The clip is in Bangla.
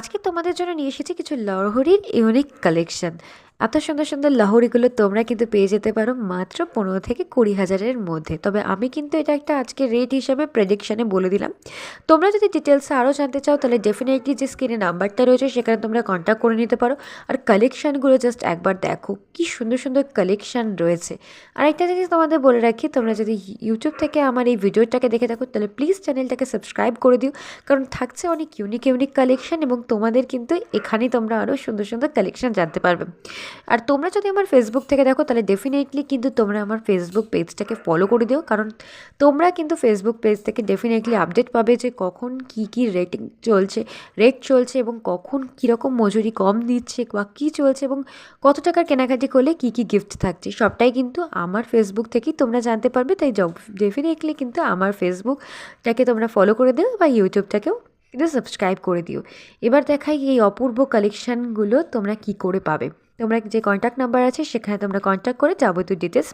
আজকে তোমাদের জন্য নিয়ে এসেছি কিছু লহরির ইউনিক কালেকশন এত সুন্দর সুন্দর লহরিগুলো তোমরা কিন্তু পেয়ে যেতে পারো মাত্র পনেরো থেকে কুড়ি হাজারের মধ্যে। তবে আমি কিন্তু এটা একটা আজকে রেট হিসাবে প্রেডিকশানে বলে দিলাম। তোমরা যদি ডিটেলসে আরও জানতে চাও, তাহলে ডেফিনেটলি যে স্ক্রিনে নাম্বারটা রয়েছে, সেখানে তোমরা কন্ট্যাক্ট করে নিতে পারো। আর কালেকশানগুলো জাস্ট একবার দেখো, কি সুন্দর সুন্দর কালেকশান রয়েছে। আর একটা জিনিস তোমাদের বলে রাখি, তোমরা যদি ইউটিউব থেকে আমার এই ভিডিওটাকে দেখে থাকো, তাহলে প্লিজ চ্যানেলটাকে সাবস্ক্রাইব করে দিও। কারণ থাকছে অনেক ইউনিক ইউনিক কালেকশান এবং তোমাদের কিন্তু এখানেই তোমরা আরও সুন্দর সুন্দর কালেকশান জানতে পারবে। আর তোমরা যদি আমার ফেসবুক থেকে দেখো, তাহলে ডেফিনেটলি কিন্তু তোমরা আমার ফেসবুক পেজটাকে ফলো করে দিও। কারণ তোমরা কিন্তু ফেসবুক পেজ থেকে ডেফিনেটলি আপডেট পাবে যে কখন কি কি রেটিং চলছে রেট চলছে এবং কখন কীরকম মজুরি কম দিচ্ছে বা কী চলছে এবং কত টাকার কেনাকাটি করলে কী কী গিফট থাকছে, সবটাই কিন্তু আমার ফেসবুক থেকেই তোমরা জানতে পারবে। তাই ডেফিনেটলি কিন্তু আমার ফেসবুকটাকে তোমরা ফলো করে দিও বা ইউটিউবটাকেও কিন্তু সাবস্ক্রাইব করে দিও। এবার দেখাই এই অপূর্ব কালেকশানগুলো তোমরা কি করে পাবে। তোমরা যে কন্ট্যাক্ট নাম্বার আছে সেখানে তোমরা কন্ট্যাক্ট করে যাবতীয় ডিটেলস